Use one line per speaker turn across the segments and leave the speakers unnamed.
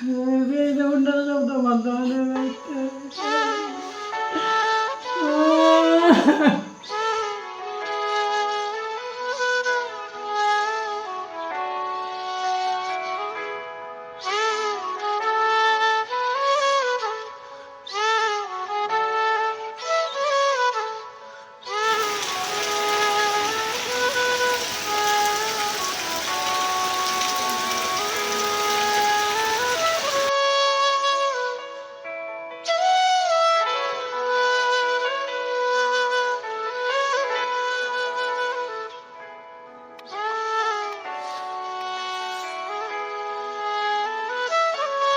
ശബ്ദം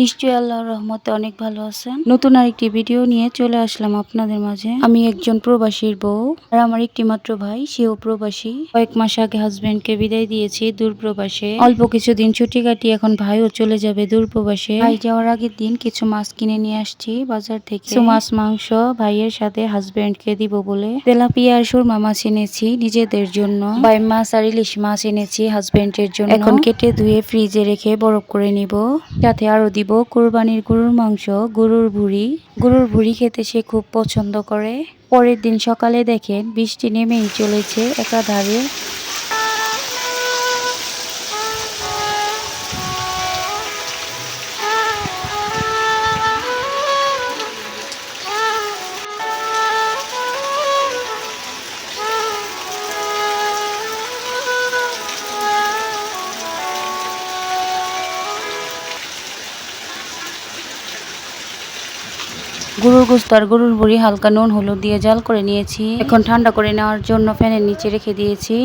নিশ্চয়ই আল্লাহর রহমতে অনেক ভালো আছেন। নতুন আরেকটি ভিডিও নিয়ে চলে আসলাম আপনাদের মাঝে। আমি একজন প্রবাসীর বউ আর আমার একটি মাত্র ভাই, সেও প্রবাসী। কয়েক মাস আগে হাজবেন্ডকে বিদায় দিয়েছি দূর প্রবাসে অল্প কিছুদিন ছুটি কাটিয়ে এখন ভাইও চলে যাবে দূর প্রবাসে ভাই যাওয়ার আগের দিন কিছু মাছ কিনে নিয়ে আসছি বাজার থেকে। কিছু মাছ, মাংস ভাইয়ের সাথে হাজবেন্ডকে দিব বলে। তেলাপিয়া আর সুরমা মাছ এনেছি নিজেদের জন্য। বাই মাছ আর ইলিশ মাছ এনেছি হাজবেন্ডের জন্য। এখন কেটে ধুয়ে ফ্রিজে রেখে বরফ করে নিব। সাথে আরও দিব। কোরবানির গরুর মাংস, গরুর ভুড়ি। গরুর ভুড়ি খেতে সে খুব পছন্দ করে। পরের দিন সকালে দেখেন বৃষ্টি নেমেই চলেছে একাধারে। গরুর গোস্ত আর গরুর বড়ি হালকা নুন, হলুদ দিয়ে জাল করে নিয়েছি। এখন ঠান্ডা করে নেওয়ার জন্য ফ্যানের নিচে রেখে দিয়েছি।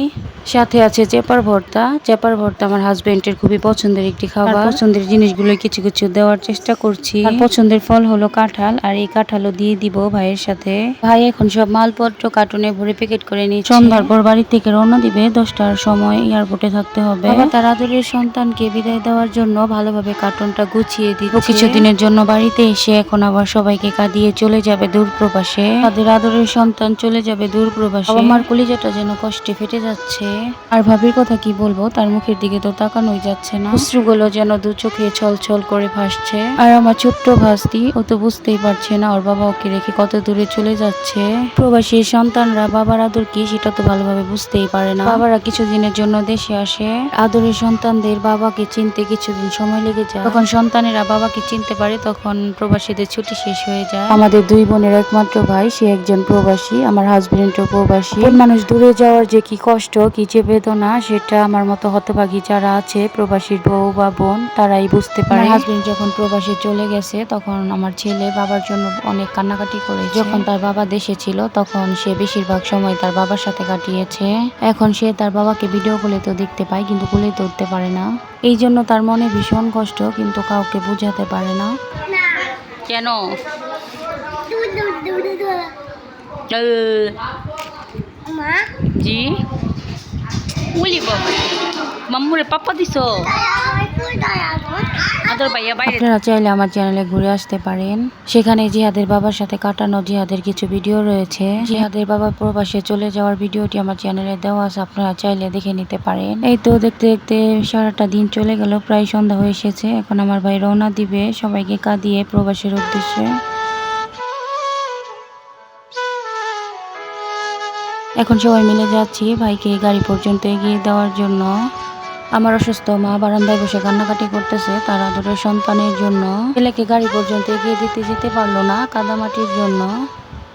সাথে আছে চেপার ভর্তা। চেপার ভর্তা আমার হাজবেন্ডের খুবই পছন্দের একটি খাবার। পছন্দের জিনিসগুলো কিছু কিছু দেওয়ার চেষ্টা করছি। পছন্দের ফল হলো কাঁঠাল আর এই কাঁঠালও দিয়ে দিব ভাইয়ের সাথে। ভাই এখন সব মালপত্র, কার্টুনে ভরে প্যাকেট করে নিয়ে সন্ধ্যার পর বাড়ি থেকে রওনা দিবে, দশটার সময় এয়ারপোর্টে থাকতে হবে। তার আদরের সন্তানকে বিদায় দেওয়ার জন্য ভালোভাবে কার্টুনটা গুছিয়ে দিচ্ছে। কিছুদিনের জন্য বাড়িতে এসে এখন আবার সবাইকে কাঁদিয়ে চলে যাবে দূর প্রবাসে। তাদের আদরের সন্তান চলে যাবে দূর প্রবাসে। আমার কলিজাটা যেন কষ্টে ফেটে যাচ্ছে। আর ভাবির কথা কি বলব? তার মুখের দিকে তো তাকানোই যাচ্ছে না। অশ্রুগুলো যেন দু চোখে ছল ছল করে ভাসছে। আর আমার ছোট্ট ভাস্তি, ও তো বুঝতেই পারছে না ওর বাবা ওকে রেখে কত দূরে চলে যাচ্ছে। প্রবাসী সন্তানরা বাবার আদর কি সেটা তো ভালোভাবে বুঝতেই পারে না। বাবারা কিছুদিনের জন্য দেশে আসে। আদরের সন্তানদের বাবাকে চিনতে কিছুদিন সময় লেগে যায়। তখন সন্তানেরা বাবাকে চিনতে পারে, তখন প্রবাসীদের ছুটি শেষ হয়ে যায়। আমাদের দুই বোনের একমাত্র ভাই সে একজন প্রবাসী আমার হাজবেন্ডও প্রবাসী। মানুষ দূরে যাওয়ার যে কি কষ্ট কি যে বেদনা সেটা আমার মতো হতভাগী যারা আছে প্রবাসীর বউ বা বোন তারাই বুঝতে পারে। হাজবেন্ড যখন প্রবাসী চলে গেছে তখন আমার ছেলে বাবার জন্য অনেক কান্নাকাটি করে যখন তার বাবা দেশে ছিল তখন সে বেশিরভাগ সময় তার বাবার সাথে কাটিয়েছে। এখন সে তার বাবাকে ভিডিও কলে তো দেখতে পায় কিন্তু কোলে তো উঠতে পারে না। এই জন্য তার মনে ভীষণ কষ্ট কিন্তু কাউকে বুঝাতে পারে না। কেন? জি উলি বাবা মাম্মুরে পাপ্পা দিছো আদর ভাইয়া বাইরে আপনারা চাইলে আমার চ্যানেলে ঘুরে আসতে পারেন। সেখানে জিহাদের বাবার সাথে কাটানো জিহাদের কিছু ভিডিও রয়েছে। জিহাদের বাবা প্রবাসে চলে যাওয়ার ভিডিওটি আমার চ্যানেলে দেওয়া আছে আপনারা চাইলে দেখে নিতে পারেন। এই তো দেখতে দেখতে সারাটা দিন চলে গেল প্রায় সন্ধ্যা হয়ে এসেছে। এখন আমার ভাই রওনা দিবে সবাইকে কাঁদিয়ে প্রবাসের উদ্দেশ্যে। এখন সবাই মিলে যাচ্ছি ভাইকে গাড়ি পর্যন্ত এগিয়ে দেওয়ার জন্য। আমার অসুস্থ মা বারান্দায় বসে কান্নাকাটি করতেছে তার আদরের সন্তানের জন্য। ছেলেকে গাড়ি পর্যন্ত এগিয়ে দিতে যেতে পারল না কাদামাটির জন্য।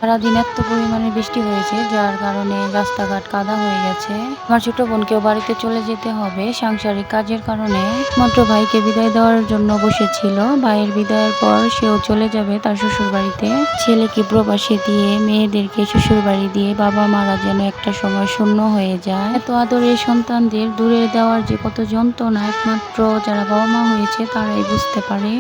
সারাদিন এত পরিমাণে বৃষ্টি হয়েছে, যার কারণে রাস্তাঘাট কাদা হয়ে গেছে। আমার ছোট বোনকেও বাড়িতে চলে যেতে হবে। সাংসারিক কাজের কারণে মাত্র ভাইকে বিদায় দেওয়ার জন্য বসেছিল। ভাইয়ের বিদায়ের পর সেও চলে যাবে তার শ্বশুর বাড়িতে ছেলেকে প্রবাসে দিয়ে মেয়েদেরকে শ্বশুর বাড়ি দিয়ে বাবা মারা যেন একটা সময় শূন্য হয়ে যায়। এত আদরের সন্তানদের দূরে দেওয়ার যে কত যন্ত্রণা, একমাত্র যারা বাবা মা হয়েছে তারাই বুঝতে পারে।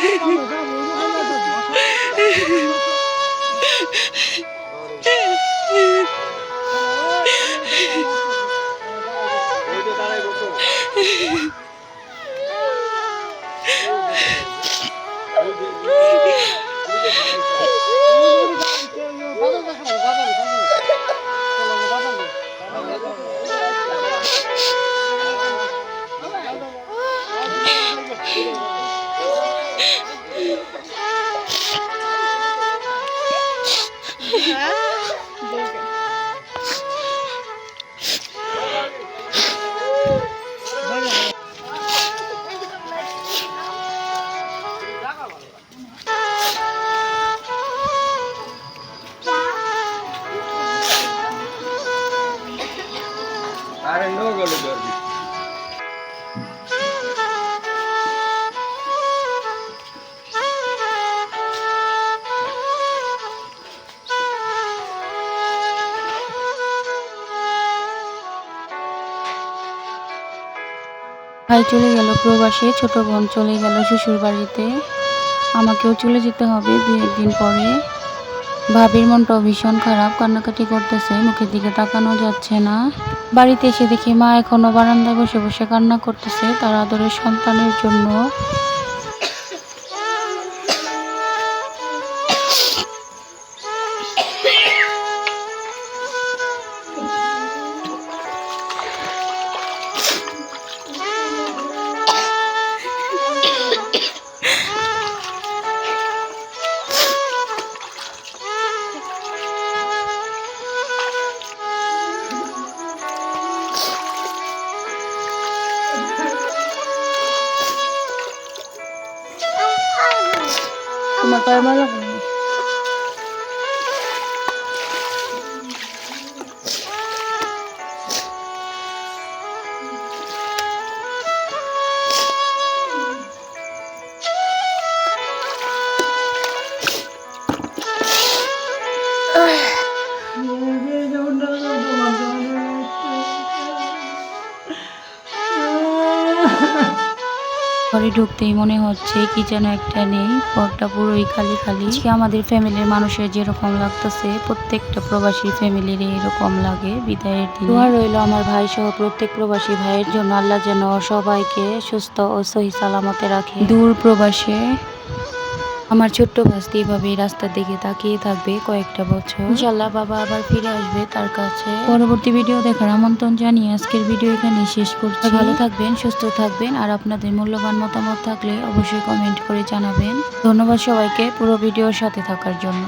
আরে নো গেল জর্জি
ভাই চলে গেল প্রবাসে, ছোট বোন চলে গেল শ্বশুর বাড়িতে। আমাকেও চলে যেতে হবে দু একদিন পরে। ভাবির মনটাও ভীষণ খারাপ, কান্নাকাটি করতেছে, মুখের দিকে তাকানো যাচ্ছে না। বাড়িতে এসে দেখি মা এখনও বারান্দায় বসে বসে কান্না করতেছে, তার আদরের সন্তানের জন্য। hermano. ঢুকতেই মনে হচ্ছে কি যেন একটা নেই ঘরটা পুরোই খালি খালি। আমাদের ফ্যামিলির মানুষের যেরকম লাগতেছে, প্রত্যেকটা প্রবাসী ফ্যামিলির এরকম লাগে বিদায়ের দিন। দোয়া রইল আমার ভাই সহ প্রত্যেক প্রবাসী ভাইয়ের জন্য, আল্লাহ যেন সবাইকে সুস্থ ও সহি সালামতে রাখে। দূর প্রবাসে আমার ছোট্ট ভাস্তি এভাবে রাস্তার দিকে তাকিয়ে থাকবে কয়েকটা বছর। ইনশাল্লাহ বাবা আবার ফিরে আসবে তার কাছে। পরবর্তী ভিডিও দেখার আমন্ত্রণ জানিয়ে আজকের ভিডিও এখানে শেষ করছি। ভালো থাকবেন সুস্থ থাকবেন আর আপনাদের মূল্যবান মতামত থাকলে অবশ্যই কমেন্ট করে জানাবেন। ধন্যবাদ সবাইকে পুরো ভিডিওর সাথে থাকার জন্য।